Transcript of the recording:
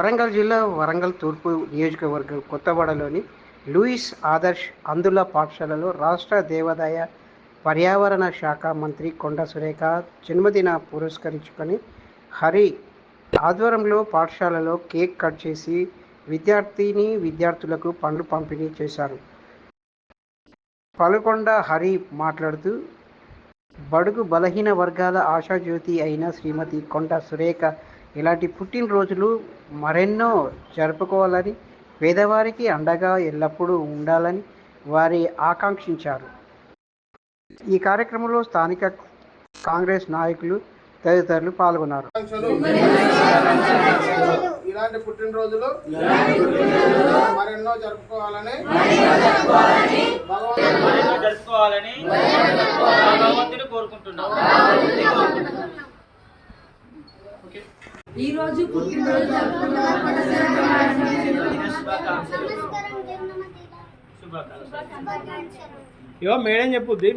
వరంగల్ జిల్లా వరంగల్ తూర్పు నియోజకవర్గం కొత్తవాడలోని లూయిస్ ఆదర్శ్ అందుల పాఠశాలలో రాష్ట్ర దేవాదాయ పర్యావరణ శాఖ మంత్రి కొండ సురేఖ జన్మదిన పురస్కరించుకొని హరి ఆధ్వర్యంలో పాఠశాలలో కేక్ కట్ చేసి విద్యార్థిని విద్యార్థులకు పండ్లు పంపిణీ చేశారు. పలుకొండ హరి మాట్లాడుతూ బడుగు బలహీన వర్గాల ఆశాజ్యోతి అయిన శ్రీమతి కొండ సురేఖ ఇలాంటి పుట్టినరోజులు మరెన్నో జరుపుకోవాలని పేదవారికి అండగా ఎల్లప్పుడూ ఉండాలని వారి ఆకాంక్షించారు. ఈ కార్యక్రమంలో స్థానిక కాంగ్రెస్ నాయకులు తదితరులు పాల్గొన్నారు. ఇలాంటి పుట్టినరోజులు మరెన్నో జరుపుకోవాలని జరుపుకోవాలని భగవంతుని కోరుకుంటున్నాం. ఓకే. ఈ రోజు పుట్టినరోజు దిన శుభాకాంక్షలు. మేడం చెప్పుద్ది.